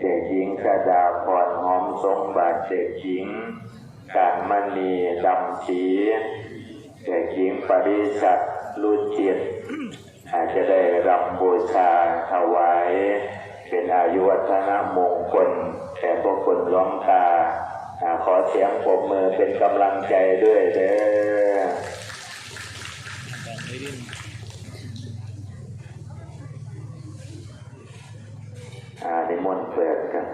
เด็กหญิงกระดาพรหอมสมบัติเด็กหญิงการมณีดำชีเด็กหญิงปริชัดรุจิตอาจจะได้รับบูชาถวายเป็นอายุวัฒนมงคลแก่พวกคนหล้อมตาอ่าขอเสียงปรบมือเป็นกำลังใจด้วยเด้อ ดังไม่ดิ้ นอ่านิมนต์เปิดกัน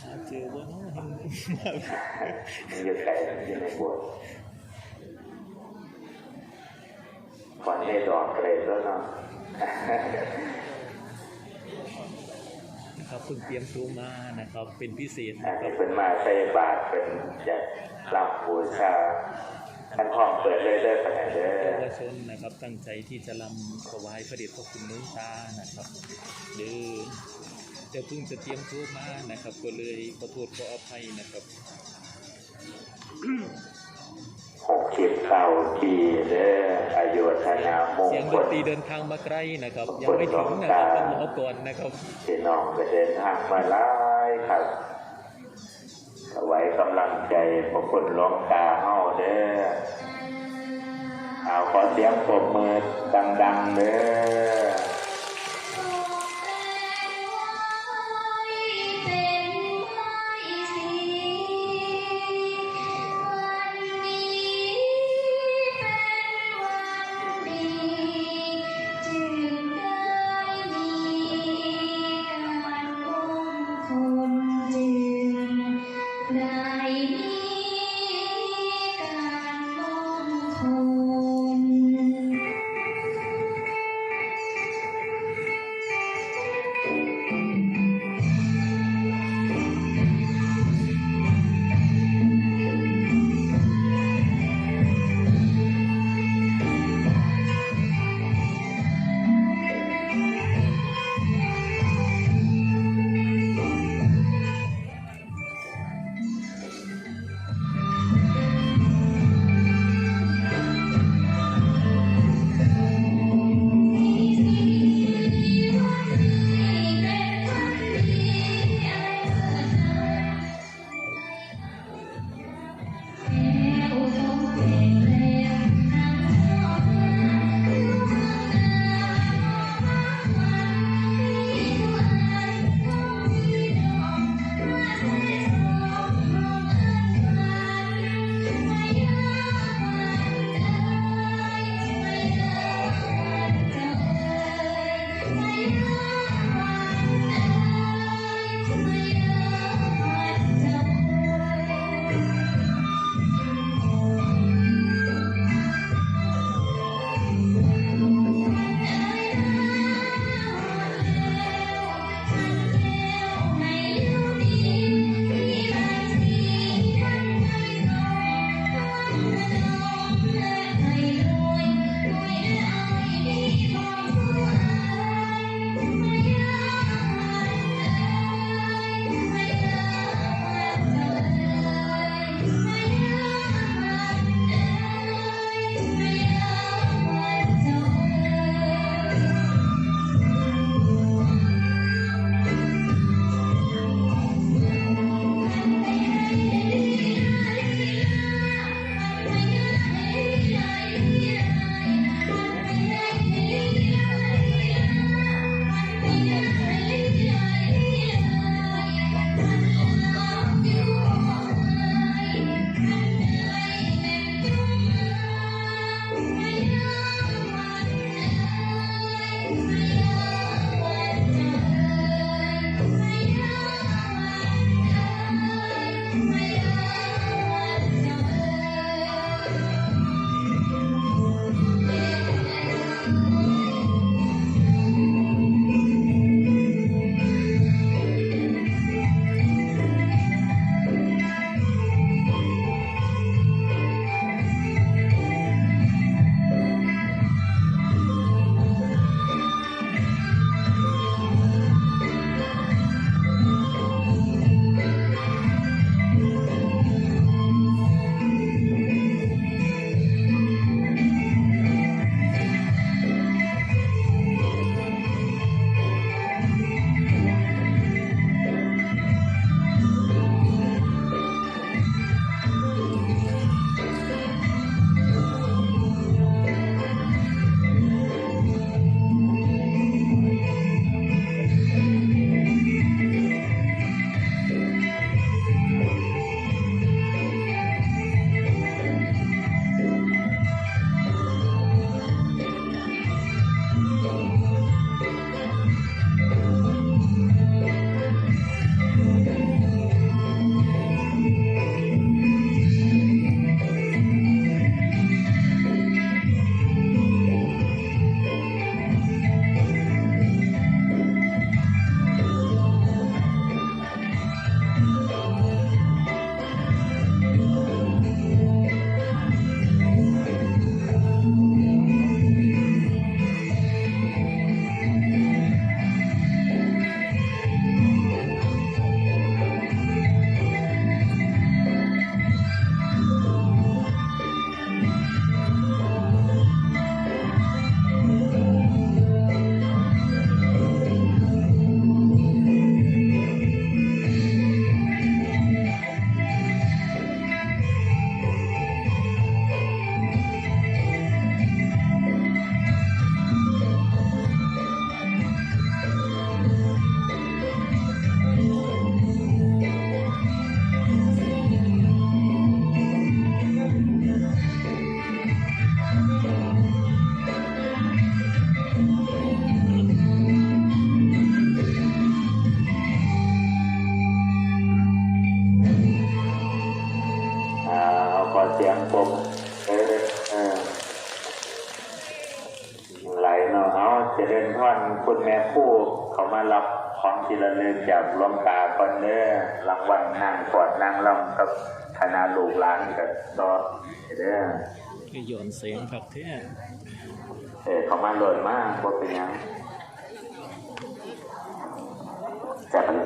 หาเจอว่าน้องมันอยู่ไกลมันอยู่ในโบสถ์ก่อนให้ดอกเกรดแล้วเนาะนะครับเพิ่งเตรียมตัวมานะครับ เป็นพิเศษอันนะคนี้รับเป็นมาใส่บาทเป็นจะรับบูชา ท่านห้องเปิดเรื่อยๆไปไหนเด้อเยาวชนนะครับตั้งใจที่จะรำถวายพระเดชพระคุณหลุงตานะครับหรือจะเพิ่งจะเตรียมตัวมานะครับ ก็เลยขอโทษขออภัยนะครับหกสิบเก้าปีเด้ออายุวัฒนามงเสียงดนตรีเดินทางมาไกลนะครับ ยังไม่ถึงนะครับต้องรอก่อนนะครับพี่น้องก็เดินทางมาหลายครับถวายกำลังใจพระคุณหลวงตาเฮา เด้อเอาขอเสียงปรบมือดังๆเด้อ เขามารับของที่ระลึกจากหลวงตาก่อนเด้อรางวัลนางกอดนางลำกับคณะลูกหลานกับดอเด้อก็ย้อนเสียงครับแท้เออเขามาโหลดมากว่าเป็นหยังจะเป็น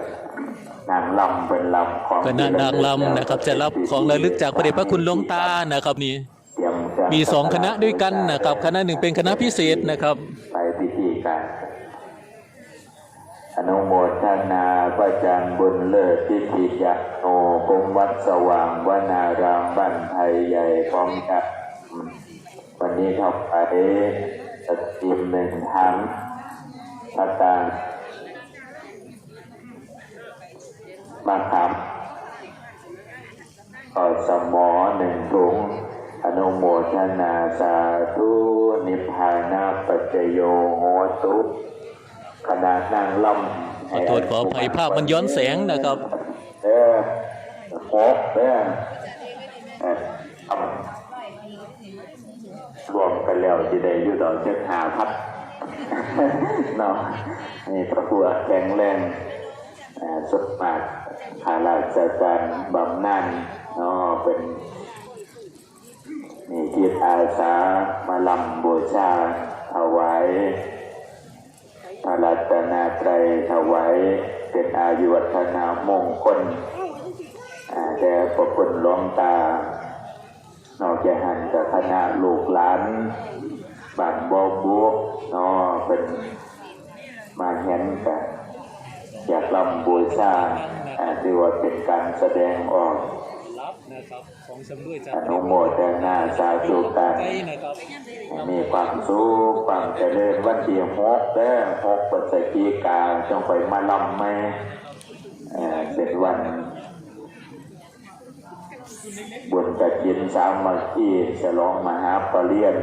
นางลำเป็นลำของก็นางนางลำนะครับ จะรับของระลึกจากพระเดชพระคุณหลวงตานะครับนี่เตรียจะมีสองคณะด้วยกันนะครับ คณะหนึ่งเป็นคณะพิเศษนะครับไปพิธีการ อนุโมทนาพระอาจารย์บุญเลิศพิธียักโนกงวัดสว่างวนารามบ้านไทยใหญ่พร้อมกันวันนี้เข้าไปสติมหนึ่งทั้งพระตางมาถามก็สมอหนึ่งถุงอนุโมทนาสาธุนิพพานาปัจจโยโหตุ ขณะนั่งลำขอโทษขออภัยภาพมันย้อนแสงนะครับ เออโคกเด้อเออรวมกันแล้วจะได้อยู่ดอเจ้าหาพัดเนาะนี่พระพัวแข็งแรงสดมากขาราชการบำนาญเนาะเป็นนี่จิตอาสามาลำบูชาถวาย ระรัตนตรัยถวายเป็นอายุวัฒนามงคลแด่พระคุณหลวงตา นอกจากหันกับคณะลูกหลานบ้านบอบุกนาะเป็นมาเห็นกันอยากลำบูชาอ่าถือว่าเป็นการแสดงออก นะครับของชำร่วยจากอนุโมทนาสาธุกันใจนะครับมีความสุขความเจริญวันที่หกเด้อหกพฤศจิกาจงไปมาลำไหมเอ่อเป็นวันบุญกระจินสามัคคีฉลองมหาปรริญญา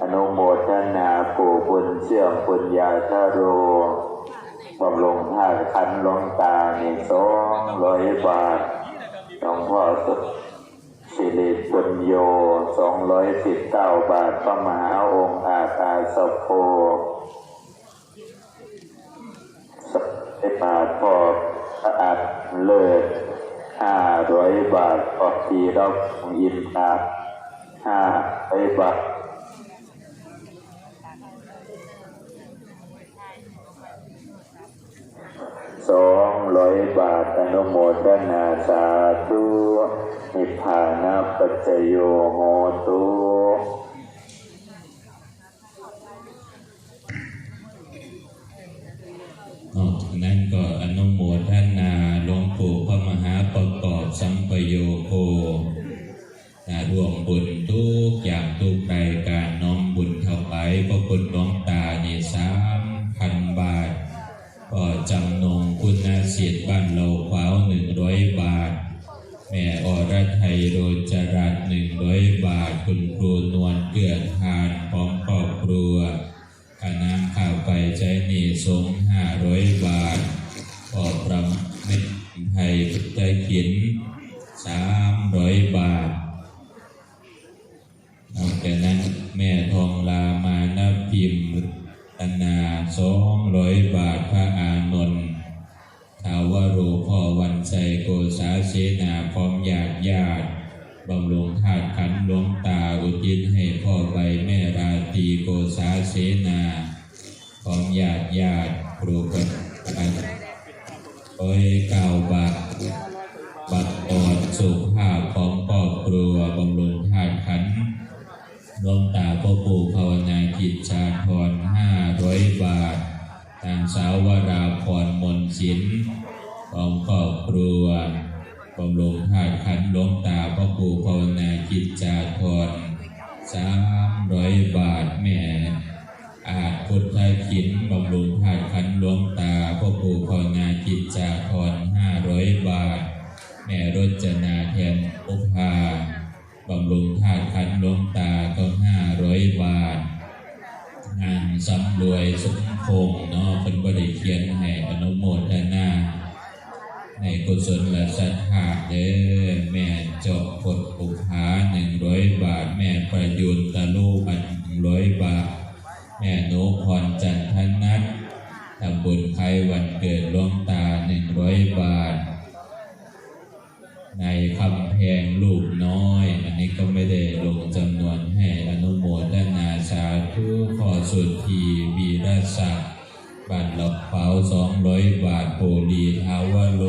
อนุโมทนาปู่บุญเชื่อมปุญญาทโรบำลงท่าคันหลวงตาในสองร้อยบาทห ลวงพ่อสุดสิริปุญโยสองร้อยสิบเก้าบาทพระมหาองค์อาตาสโพสิบบาทพอพระอัดเลิศห้าร้อยบาทพอทีรับองอินทาห้าร้อยบาทสอง ร้อยบาทอนุโมทนาสาธุนิพพานาปัจจโยโหตุานพิมตนาสองร้อยบาทพระอานนท์ทาวโรพ่อวันใจโกษาเสนาพร้อมญาติญาติบำรุงธาตุขันหลวงตาอุทิศให้พ่อใบแม่ราตีโกษาเสนาพร้อมญาติญาติครูกันโอ้ยเก้าบาทบัตรอดสุขภาพของครอบครัวบำรุงธาตุขัน ลงตาพ่อปู่ภาวนาจิตชาธรห้าร้อยบาท นางสาววราพรมนศิลป์ของครอบครัวบำรุงธาตุขันลงตาพ่อปู่ภาวนาจิตชาธรสามร้อยบาทแม่ อาจพุทธขินบำรุงธาตุขันลงตาพ่อปู่ภาวนาจิตจาธรห้าร้อยบาท แม่รจนาแทนอุภาบำรุงธาตุขันลงตาก็ ห้าร้อยบางานสำรวยสมพงษ์เนาะเป็นบริเขียนให้อนุโมทนาในกุศลและศรัทธาเด้อแม่เจบพดอุภาหนึ่งร้อยบาท แม่ประยุนตะลูพันหนึ่งร้อยบาท แม่หนูพรจันทนัททำบุญไขวันเกิดลวงตาหนึ่งร้อยบาท ในคำแพงลูกน้อย วีรศักดิ์บัตรหลอกเปาสองร้อยบาทโปลีทาวโล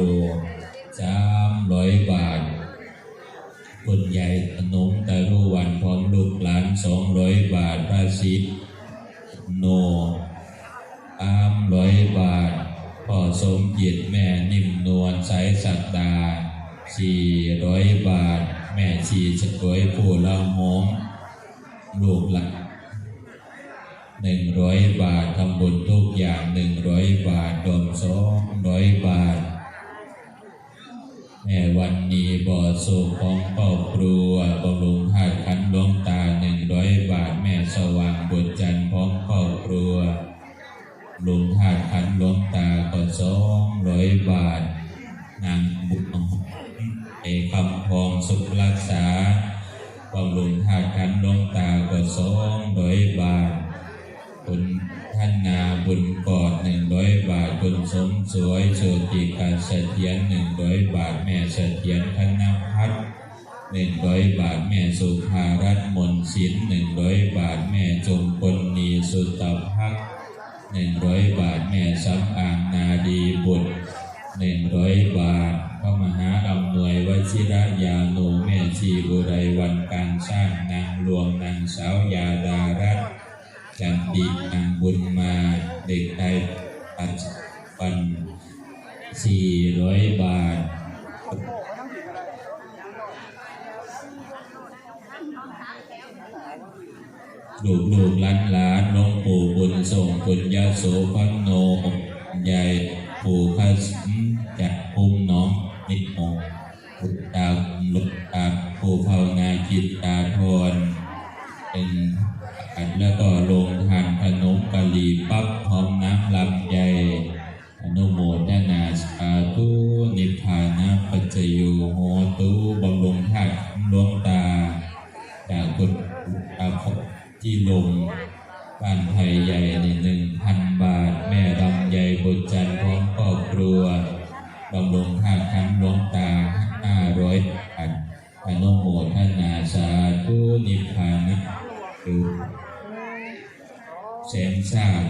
สามร้อยบาทคุณใหญ่ขนมตะรุวันพร้อมลูกหลานสองร้อยบาทพระศิษย์โนอามร้อยบาทพ่อสมจิตแม่นิ่มนวลสายสักดาสี่ร้อยบาท แม่ชีสกวยผู้ละหอมลูกหลัก หนึ่งร้อยบาททำบุญทุกอย่างหนึ่งร้อยบาทรวมสองร้อยบาทแม่วันนี้บ่อสุขของครอบครัวบำรุงธาตุขันธ์หลวงตาหนึ่งร้อยบาท แม่สว่างบุญจันทร์พ้อมครอบครัวลุงธาตุขันธ์หลวงตาก็สองร้อยบาท นางบุญเอคำพองสุขรักษาบำรุงธาตุขันธ์หลวงตาก็สองร้อยบาท คุณท่านนาบุญกอดหนึ่งร้อยบาทคุณสมสวยโชติการเสถียรหนึ่งร้อยบาทแม่เสถียรธนพัฒน์หนึ่งร้อยบาทแม่สุภารัตน์มนศิลหนึ่งร้อยบาทแม่จงปนนีสุตพักดิ์หนึ่งร้อยบาทแม่สำอางนาดีบุตรหนึ่งร้อยบาทพระมหาอำนวยวชิระยาโนแม่ชีบุไรวันการสร้างนางหลวงนางสาวยาดารัตน์ จันดีนาบุญมาเด็กไทยปัจจุบันสี่ร้อยบาทลูกลูกหลานหลานหลวงปู่บุญส่งคุณยาโสพันโนใหญ่ปู่พระสิมจากภูมิน้องนิโมปุตตาลุกตาปู่ภาวนาจิตตาทรำรุงท่าคันหลวงตาห้าร้อยบาทอนุโมทนาสาธุนิพพานะคือแสนทราบ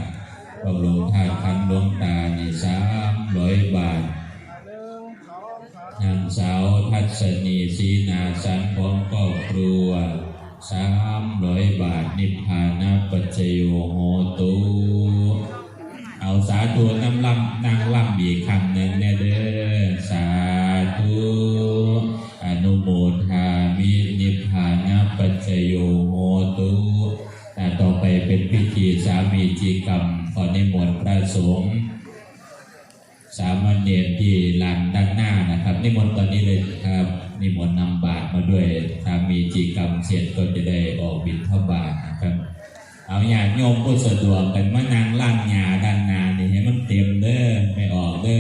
บำรุงท่าคันหลวงตาในสามร้อยบาทนางสาวทัศนีศีนาสันพร้อมครอบครัวสามร้อยบาทนิพพานาปัจจโยโหตุเอาสาธุน้ำลำนางลำอีกคำหนึ่งแน่เด้อ เณรที่ลานด้านหน้านะครับ นิมนต์ตอนนี้เลยครับนิมนต์นำบาตรมาด้วยถ้ามีจีกรรมเสร็จก็จะได้ออกบิณฑบาตนะครับ เอาญางโยมผู้สะดวกกันมานางล่างหยาด้านนานี่ให้มันเต็มเลยไม่ออกเลย